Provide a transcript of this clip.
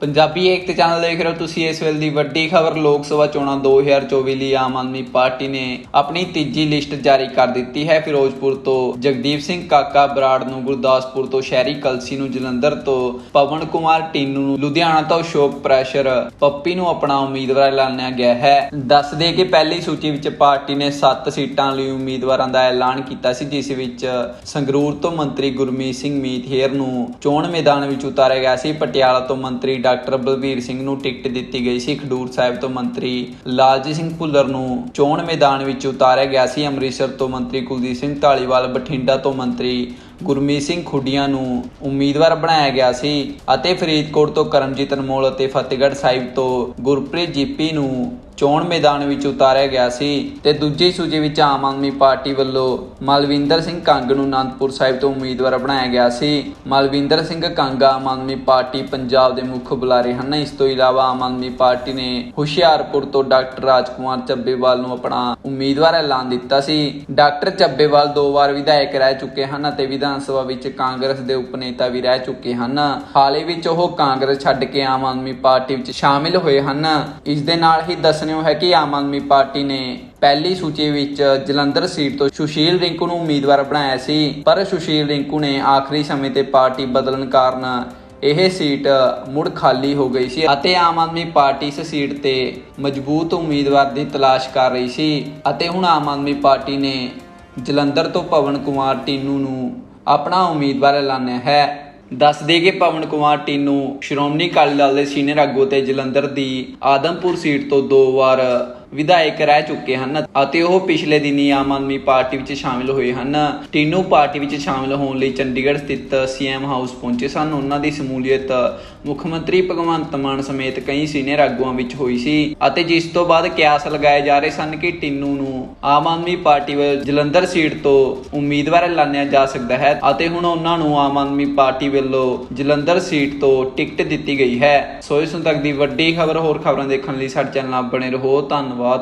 ਪੰਜਾਬੀ ਏਕਤਾ channel ਦੇਖ ਰਹੇ ਹੋ ਤੁਸੀਂ ਇਸ ਵੇਲੇ ਦੀ ਵੱਡੀ ਖਬਰ। ਲੋਕ ਸਭਾ ਚੋਣਾਂ 2024 ਲਈ ਆਮ ਆਦਮੀ ਪਾਰਟੀ ਨੇ ਆਪਣੀ ਤੀਜੀ ਲਿਸਟ ਜਾਰੀ ਕਰ ਦਿੱਤੀ ਹੈ। ਫਿਰੋਜ਼ਪੁਰ ਤੋਂ ਜਗਦੀਪ ਸਿੰਘ ਕਾਕਾ ਬਰਾੜ ਨੂੰ, ਗੁਰਦਾਸਪੁਰ ਤੋਂ ਸ਼ਹਿਰੀ ਕਲਸੀ ਨੂੰ, ਜਲੰਧਰ ਤੋਂ ਪਵਨ ਕੁਮਾਰ ਟੀਨੂ ਨੂੰ, ਲੁਧਿਆਣਾ ਤੋਂ ਅਸ਼ੋਕ ਪ੍ਰੈਸ਼ਰ ਪੱਪੀ ਨੂੰ ਆਪਣਾ ਉਮੀਦਵਾਰ ਐਲਾਨਿਆ ਗਿਆ ਹੈ। ਦੱਸ ਦੇ ਕਿ ਪਹਿਲੀ ਸੂਚੀ ਵਿੱਚ ਪਾਰਟੀ ਨੇ 7 ਸੀਟਾਂ ਲਈ ਉਮੀਦਵਾਰਾਂ ਦਾ ਐਲਾਨ ਕੀਤਾ ਸੀ, ਜਿਸ ਵਿੱਚ ਸੰਗਰੂਰ ਤੋਂ ਮੰਤਰੀ ਗੁਰਮੀਤ ਸਿੰਘ ਮੀਤਹੇਰ ਨੂੰ ਚੋਣ ਮੈਦਾਨ ਵਿੱਚ ਉਤਾਰਿਆ ਗਿਆ ਸੀ। ਪਟਿਆਲਾ ਤੋਂ ਮੰਤਰੀ ਡਾਕਟਰ ਬਲਬੀਰ ਸਿੰਘ ਨੂੰ ਟਿਕਟ ਦਿੱਤੀ ਗਈ ਸੀ। ਖਡੂਰ ਸਾਹਿਬ ਤੋਂ ਮੰਤਰੀ ਲਾਲਜੀਤ ਸਿੰਘ ਭੁੱਲਰ ਨੂੰ ਚੋਣ ਮੈਦਾਨ ਵਿੱਚ ਉਤਾਰਿਆ ਗਿਆ ਸੀ। ਅੰਮ੍ਰਿਤਸਰ ਤੋਂ ਮੰਤਰੀ ਕੁਲਦੀਪ ਸਿੰਘ ਢਾਲੀਵਾਲ ਬਠਿੰਡਾ ਤੋਂ ਮੰਤਰੀ ਗੁਰਮੀਤ ਸਿੰਘ ਖੁੱਡੀਆਂ ਨੂੰ ਉਮੀਦਵਾਰ ਬਣਾਇਆ ਗਿਆ ਸੀ ਅਤੇ ਫਰੀਦਕੋਟ ਤੋਂ ਕਰਮਜੀਤ ਅਨਮੋਲ ਅਤੇ ਫਤਿਹਗੜ੍ਹ ਸਾਹਿਬ ਤੋਂ ਗੁਰਪ੍ਰੀਤ ਜੀਪੀ ਨੂੰ ਚੋਣ ਮੈਦਾਨ ਵਿੱਚ ਉਤਾਰਿਆ ਗਿਆ ਸੀ ਤੇ ਦੂਜੀ ਸੂਚੀ ਵਿੱਚ ਆਮ ਆਦਮੀ ਪਾਰਟੀ ਵੱਲੋਂ ਮਲਵਿੰਦਰ ਸਿੰਘ ਕੰਗ ਨੂੰ ਅਨੰਦਪੁਰ ਸਾਹਿਬ ਤੋਂ ਉਮੀਦਵਾਰ ਬਣਾਇਆ ਗਿਆ ਸੀ। ਮਲਵਿੰਦਰ ਸਿੰਘ ਕੰਗ ਆਮ ਆਦਮੀ ਪਾਰਟੀ ਪੰਜਾਬ ਦੇ ਮੁੱਖ ਬੁਲਾਰੇ ਹਨ। ਇਸ ਤੋਂ ਇਲਾਵਾ ਆਮ ਆਦਮੀ ਪਾਰਟੀ ਨੇ ਹੁਸ਼ਿਆਰਪੁਰ ਤੋਂ ਡਾਕਟਰ ਰਾਜਕੁਮਾਰ ਚੱਬੇਵਾਲ ਨੂੰ ਆਪਣਾ ਉਮੀਦਵਾਰ ਐਲਾਨ ਦਿੱਤਾ ਸੀ। ਡਾਕਟਰ ਚੱਬੇਵਾਲ ਦੋ ਵਾਰ ਵਿਧਾਇਕ ਰਹਿ ਚੁੱਕੇ ਹਨ ਅਤੇ ਵਿਧਾਨ ਸਭਾ ਵਿੱਚ ਕਾਂਗਰਸ ਦੇ ਉਪਨੇਤਾ ਵੀ ਰਹਿ ਚੁੱਕੇ ਹਨ। ਹਾਲੇ ਵਿੱਚ ਉਹ ਕਾਂਗਰਸ ਛੱਡ ਕੇ ਆਮ ਆਦਮੀ ਪਾਰਟੀ ਵਿੱਚ ਸ਼ਾਮਿਲ ਹੋਏ ਹਨ। ਇਸ ਦੇ ਨਾਲ ਹੀ ਦੱਸਣਯੋਗ ਹੈ ਕਿ ਆਮ ਆਦਮੀ ਪਾਰਟੀ ਨੇ ਪਹਿਲੀ ਸੂਚੀ ਵਿੱਚ ਜਲੰਧਰ ਸੀਟ ਤੋਂ ਸੁਸ਼ੀਲ ਰਿੰਕੂ ਨੂੰ ਉਮੀਦਵਾਰ ਬਣਾਇਆ ਸੀ, ਪਰ ਸੁਸ਼ੀਲ ਰਿੰਕੂ ਨੇ ਆਖਰੀ ਸਮੇਂ ਤੇ ਪਾਰਟੀ ਬਦਲਣ ਕਾਰਨ ਇਹ ਸੀਟ ਮੁੜ ਖਾਲੀ ਹੋ ਗਈ ਸੀ ਅਤੇ ਆਮ ਆਦਮੀ ਪਾਰਟੀ ਇਸ ਸੀਟ ਤੇ ਮਜ਼ਬੂਤ ਉਮੀਦਵਾਰ ਦੀ ਤਲਾਸ਼ ਕਰ ਰਹੀ ਸੀ ਅਤੇ ਹੁਣ ਆਮ ਆਦਮੀ ਪਾਰਟੀ ਨੇ ਜਲੰਧਰ ਤੋਂ ਪਵਨ ਕੁਮਾਰ ਟੀਨੂ ਨੂੰ ਆਪਣਾ ਉਮੀਦਵਾਰ ਐਲਾਨਿਆ ਹੈ। ਦੱਸ ਦੇ ਕਿ ਪਵਨ ਕੁਮਾਰ ਟੀਨੂ ਸ਼੍ਰੋਮਣੀ ਅਕਾਲੀ ਦਲ ਦੇ ਸੀਨੀਅਰ ਆਗੂ ਤੇ ਜਲੰਧਰ ਦੀ ਆਦਮਪੁਰ ਸੀਟ ਤੋਂ ਦੋ ਵਾਰ ਵਿਧਾਇਕ ਰਹਿ ਚੁੱਕੇ ਹਨ ਅਤੇ ਉਹ ਪਿਛਲੇ ਦਿਨੀ ਆਮ ਆਦਮੀ ਪਾਰਟੀ ਵਿੱਚ ਸ਼ਾਮਿਲ ਹੋਏ ਹਨ। ਟੀਨੂ ਪਾਰਟੀ ਵਿੱਚ ਸ਼ਾਮਿਲ ਹੋਣ ਲਈ ਚੰਡੀਗੜ੍ਹ ਸਥਿਤ ਸੀਐਮ ਹਾਊਸ ਪਹੁੰਚੇ ਸਨ। ਉਹਨਾਂ ਦੀ ਸਮੂਲੀਅਤ ਮੁੱਖ ਮੰਤਰੀ ਭਗਵੰਤ ਮਾਨ ਸਮੇਤ ਕਈ ਸੀਨੀਅਰ ਆਗੂਆਂ ਵਿੱਚ ਹੋਈ ਸੀ ਅਤੇ ਜਿਸ ਤੋਂ ਬਾਅਦ ਕਿਆਸ ਲਗਾਏ ਜਾ ਰਹੇ ਸਨ ਕਿ ਟੀਨੂ ਨੂੰ ਆਮ ਆਦਮੀ ਪਾਰਟੀ ਵੱਲ ਜਲੰਧਰ ਸੀਟ ਤੋਂ ਉਮੀਦਵਾਰ ਐਲਾਨਿਆ ਜਾ ਸਕਦਾ ਹੈ ਅਤੇ ਹੁਣ ਉਹਨਾਂ ਨੂੰ ਆਮ ਆਦਮੀ ਪਾਰਟੀ ਵੱਲੋਂ ਜਲੰਧਰ ਸੀਟ ਤੋਂ ਟਿਕਟ ਦਿੱਤੀ ਗਈ ਹੈ। ਸੋ ਇਸ ਤੱਕ ਦੀ ਵੱਡੀ ਖਬਰ ਹੋਰ ਖਬਰਾਂ ਦੇਖਣ ਲਈ ਸਾਡੇ ਚੈਨਲ ਨਾਲ ਬਣੇ ਰਹੋ। ਧੰਨਵਾਦ।